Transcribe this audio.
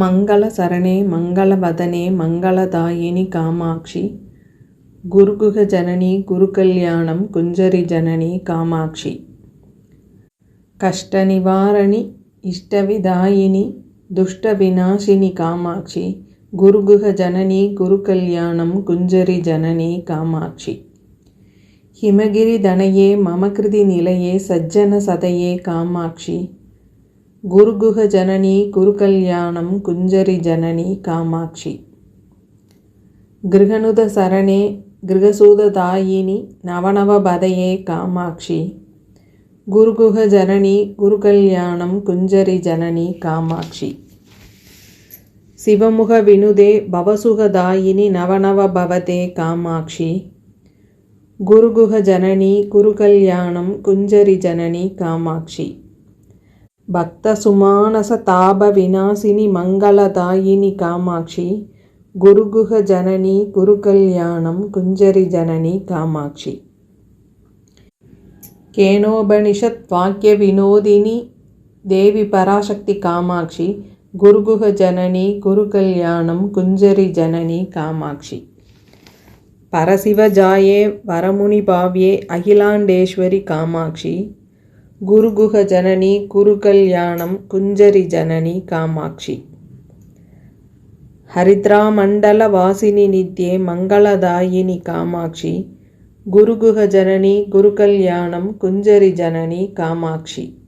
மங்கள சரணே மங்களவதனே மங்களதாயினி காமாட்சி. குருகுக ஜனனி குருகல்யாணம் குஞ்சரி ஜனனி காமாட்சி. கஷ்ட நிவாரணி இஷ்டவிதாயினி துஷ்ட விநாசினி காமாட்சி. குருகுக ஜனனி குருகல்யாணம் குஞ்சரி ஜனனி காமாட்சி. ஹிமகிரி தனையே மமகிருதி நிலையே சஜ்ஜன சதையே காமாட்சி. குருகுக ஜனனி குருகல்யாணம் குஞ்சரி ஜனனி காமாட்சி. கிரகணுத சரணே கிரகசூத தாயினி நவநவ பதையே காமாட்சி. குருகுக ஜனனி குருகல்யாணம் குஞ்சரி ஜனனி காமாட்சி. சிவமுக வினுதே பவசுகதாயினி நவநவ பவதே காமாட்சி. குருகுக ஜனனி குருகல்யாணம் குஞ்சரி ஜனனி காமாட்சி. பக்தசுமானச தாப விநாசினி மங்களதாயினி காமாட்சி குருகுக ஜனனி குருகல்யாணம் குஞ்சரி ஜனனி காமாட்சி. கேனோபனிஷத் வாக்கிய வினோதினி தேவி பராசக்தி காமாட்சி குருகுக ஜனனி குருகல்யாணம் குஞ்சரி ஜனனி காமாட்சி. பரசிவ ஜாயே வரமுனி பாவ்யே அகிலாண்டேஸ்வரி காமாட்சி குருகுக ஜனனி குருகல்யாணம் குஞ்சரி ஜனனி காமாட்சி. ஹரித்ராமண்டல வாசினி நித்யே மங்களதாயினி காமாட்சி. குருகுக ஜனனி குருகல்யாணம் குஞ்சரி ஜனனி காமாட்சி.